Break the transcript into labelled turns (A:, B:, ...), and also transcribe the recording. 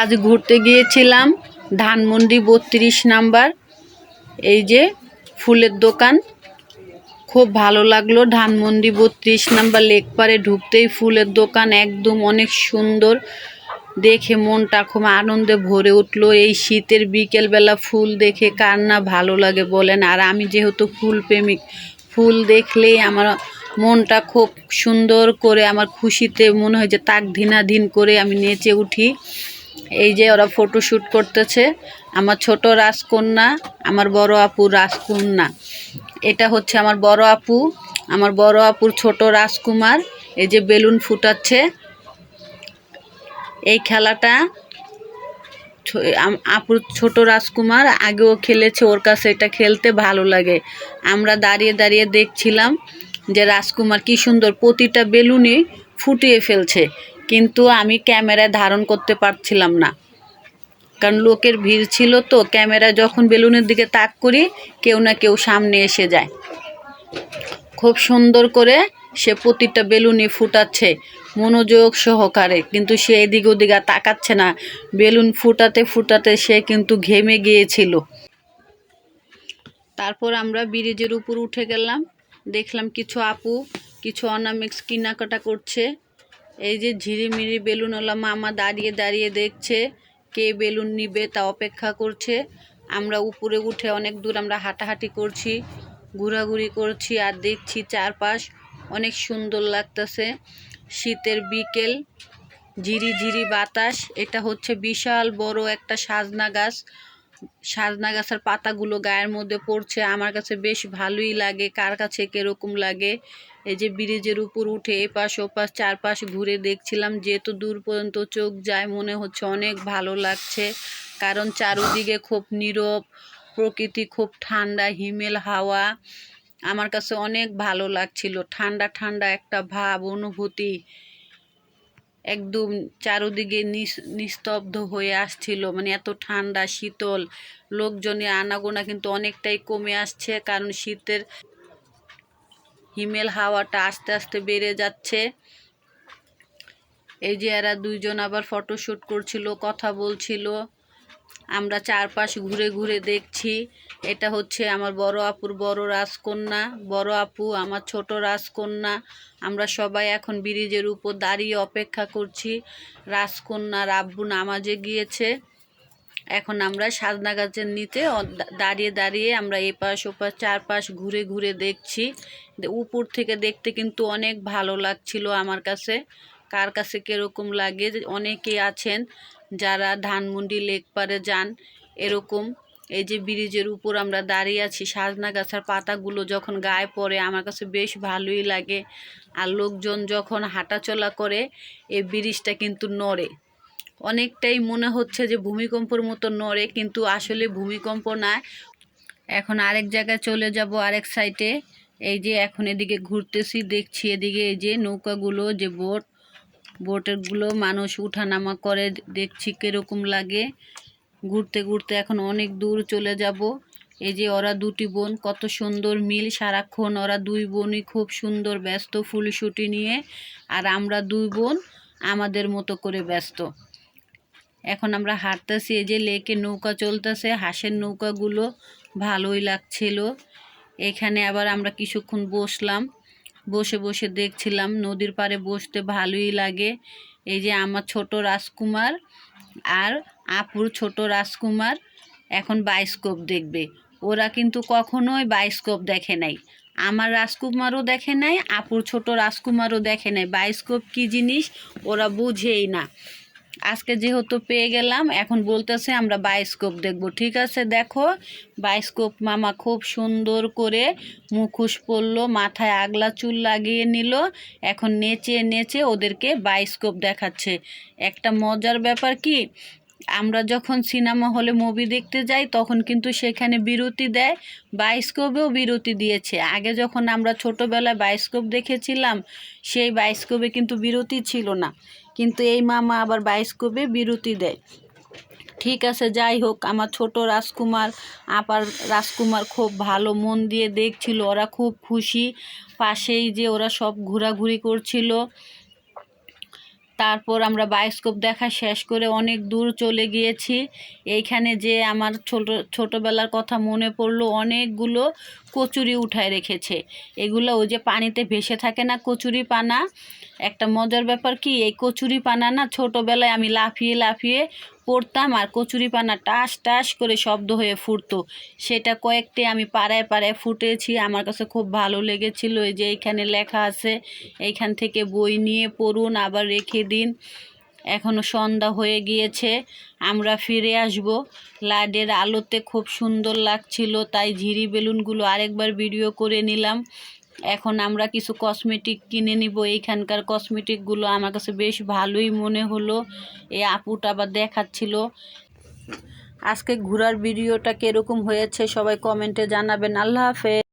A: আজ ঘুরতে গিয়েছিলাম ধানমন্ডি বত্রিশ নাম্বার। এই যে ফুলের দোকান। খুব ভালো লাগল ধানমন্ডি বত্রিশ নাম্বার লেকপারে ঢুকতেই ফুলের দোকান একদম অনেক সুন্দর। দেখে মনটা খুব আনন্দে ভরে উঠল। এই শীতের বিকেলবেলা ফুল দেখে কার না ভালো লাগে বলেন। আর আমি যেহেতু ফুল প্রেমিক ফুল দেখলেই আমার মনটা খুব সুন্দর করে, আমার খুশিতে মনে হয় যে তাক ধিনাধীন করে আমি নেচে উঠি। এই যে ওরা ফটোশ্যুট করতেছে। আমার ছোট রাজকন্যা, আমার বড় আপু রাজকন্যা। এটা হচ্ছে আমার বড় আপু, আমার বড় আপুর ছোট রাজকুমার। এই যে বেলুন ফুটাচ্ছে। এই খেলাটা আপুর ছোট রাজকুমার আগেও খেলেছে, ওর কাছে এটা খেলতে ভালো লাগে। আমরা দাঁড়িয়ে দাঁড়িয়ে দেখছিলাম যে রাজকুমার কি সুন্দর প্রতিটা বেলুনই ফুটিয়ে ফেলছে। কিন্তু আমি ক্যামেরায় ধারণ করতে পারছিলাম না। কারণ লোকের ভিড় ছিল তো, ক্যামেরা যখন বেলুনের দিকে তাক করি, কেউ না কেউ সামনে এসে যায়। খুব সুন্দর করে সে প্রতিটা বেলুনই ফুটাচ্ছে, মনোযোগ সহকারে। কিন্তু সে এদিক ওদিক তাকাচ্ছে না। বেলুন ফুটাতে ফুটাতে সে কিন্তু ঘেমে গিয়েছিল। তারপর আমরা ব্রিজের উপর উঠে গেলাম। দেখলাম কিছু আপু, কিছু অনামিক্স কেনাকাটা করছে। এই যে ঝিরিমিরি বেলুনওয়ালা মামা দাঁড়িয়ে দাঁড়িয়ে দেখছে, কে বেলুন নিবে তা অপেক্ষা করছে। আমরা উপরে উঠে অনেক দূর আমরা হাঁটাহাঁটি করছি, ঘোরাঘুরি করছি আর দেখছি চারপাশ অনেক সুন্দর লাগতেছে। শীতের বিকেল ঝিরি ঝিরি বাতাস, এটা হচ্ছে বিশাল বড় একটা সাজনা গাছ। সাজনা গাছের পাতাগুলো গায়ের মধ্যে পড়ছে। আমার কাছে বেশ ভালোই লাগে, কার কাছে কীরকম লাগে। এই যে ব্রিজের উপর উঠে এপাশ ওপাশ চারপাশ ঘুরে দেখছিলাম, যেহেতু দূর পর্যন্ত চোখ যায়, মনে হচ্ছে অনেক ভালো লাগছে। কারণ চারদিকে খুব নীরব, প্রকৃতি খুব ঠান্ডা, হিমেল হাওয়া। আমার কাছে অনেক ভালো লাগছিল। ঠান্ডা ঠান্ডা একটা ভাব, অনুভূতি। একদম চারোদিকে নিস- নিস্তব্ধ হয়ে আসছিল। মানে এত ঠান্ডা, শীতল। লোকজনের আনাগোনা কিন্তু অনেকটাই কমে আসছে, কারণ শীতের হিমেল হাওয়াটা আস্তে আস্তে বেড়ে যাচ্ছে। এই যে এরা দুইজন আবার ফটোশ্যুট করছিল, কথা বলছিল। আমরা চারপাশ ঘুরে ঘুরে দেখছি। এটা হচ্ছে আমার বড় আপুর বড় রাজকন্যা। বড় আপু, আমার ছোট রাজকন্যা। আমরা সবাই এখন ব্রিজের উপর দাঁড়িয়ে অপেক্ষা করছি। রাজকন্যা আব্বু নামাজে গিয়েছে। এখন আমরা সাজনা গাছের নিচে দাঁড়িয়ে দাঁড়িয়ে আমরা এপাশ ওপাশ চারপাশ ঘুরে ঘুরে দেখছি। উপর থেকে দেখতে কিন্তু অনেক ভালো লাগছিল আমার কাছে। কার কাছে কীরকম লাগে? অনেকে আছেন যারা ধানমন্ডি লেক পারে যান, এরকম। এই যে ব্রিজের উপর আমরা দাঁড়িয়ে আছি, সাজনা গাছের পাতাগুলো যখন গায়ে পড়ে, আমার কাছে বেশ ভালোই লাগে। আর লোকজন যখন হাঁটাচলা করে, এই ব্রিজটা কিন্তু নড়ে। অনেকটাই মনে হচ্ছে যে ভূমিকম্পর মতো নড়ে, কিন্তু আসলে ভূমিকম্প না। এখন আরেক জায়গায় চলে যাব, আরেক সাইডে এই যে এখন এদিকে ঘুরতেছি, দেখছি এদিকে এই যে নৌকাগুলো, যে বোট। বোটেরগুলো মানুষ উঠানামা করে, দেখছি কীরকম লাগে। ঘুরতে ঘুরতে এখন অনেক দূর চলে যাব। এই যে ওরা দুটি বোন, কত সুন্দর মিল সারাক্ষণ। ওরা দুই বোনই খুব সুন্দর, ব্যস্ত ফুলশুটি নিয়ে। আর আমরা দুই বোন, আমাদের মতো করে ব্যস্ত। এখন আমরা হাঁটতেছি, এই যে লেকে নৌকা চলতেছে, হাঁসের নৌকাগুলো ভালোই লাগছিল। এখানে আবার আমরা কিছুক্ষণ বসলাম। বসে বসে দেখছিলাম। নদীর পাড়ে বসতে ভালোই লাগে। এই যে আমার ছোট রাজকুমার আর আপুর ছোট রাজকুমার এখন বায়োস্কোপ দেখবে। ওরা কিন্তু কখনোই বায়োস্কোপ দেখে নাই। আমার রাজকুমারও দেখে নাই, আপুর ছোট রাজকুমারও দেখে নাই। বায়োস্কোপ কী জিনিস ওরা বুঝেই না। আজকে যেহেতু পেয়ে গেলাম, এখন বলতেছে আমরা বায়োস্কোপ দেখব। ঠিক আছে, দেখো বায়োস্কোপ মামা খুব সুন্দর করে মুখোশ পরলো, মাথায় আগলা চুল লাগিয়ে নিল, এখন নেচে নেচে ওদেরকে বায়োস্কোপ দেখাচ্ছে। একটা মজার ব্যাপার কি, আমরা যখন সিনেমা হলে মুভি দেখতে যাই, তখন কিন্তু সেখানে বিরতি দেয় বায়োস্কোপেও বিরতি দিয়েছে। আগে যখন আমরা ছোটোবেলায় বায়োস্কোপ দেখেছিলাম, সেই বায়োস্কোপে কিন্তু বিরতি ছিল না। কিন্তু এই মামা আবার বাইস্কোপে বিরতি দেয়। ঠিক আছে, যাই হোক, আমার ছোট রাজকুমার, আপার রাজকুমার খুব ভালো মন দিয়ে দেখছিল, ওরা খুব খুশি। পাশেই যে ওরা সব ঘোরাঘুরি করছিল তারপর আমরা বায়োস্কোপ দেখা শেষ করে অনেক দূর চলে গিয়েছি। এইখানে যে আমার ছোট, ছোটোবেলার কথা মনে পড়ল, অনেকগুলো কচুরি উঠায় রেখেছে। এগুলো ওই যে পানিতে ভেসে থাকে না কচুরি পানা? একটা মজার ব্যাপার কি, এই কচুরি পানা না ছোটোবেলায় আমি লাফিয়ে লাফিয়ে পড়তাম আর কচুরি পানা টাস টাস করে শব্দ হয়ে ফুটতো। সেটা কয়েকটি আমি পাড়ায় পাড়ায় ফুটেছি। আমার কাছে খুব ভালো লেগেছিল। এই যে এইখানে লেখা আছে, এইখান থেকে বই নিয়ে পড়ুন, আবার রেখে দিন। এখনও সন্ধ্যা হয়ে গিয়েছে, আমরা ফিরে আসব। লাইটের আলোতে খুব সুন্দর লাগছিল, তাই ঝিরি বেলুনগুলো আরেকবার ভিডিও করে নিলাম। এখন আমরা কিছু কসমেটিক কিনে নিব। এইখানকার কসমেটিকগুলো আমার কাছে বেশ ভালোই মনে হলো। এই আপুটা আবার দেখাচ্ছিল। আজকে ঘোরার ভিডিওটা কীরকম হয়েছে সবাই কমেন্টে জানাবেন। আল্লাহ হাফেজ।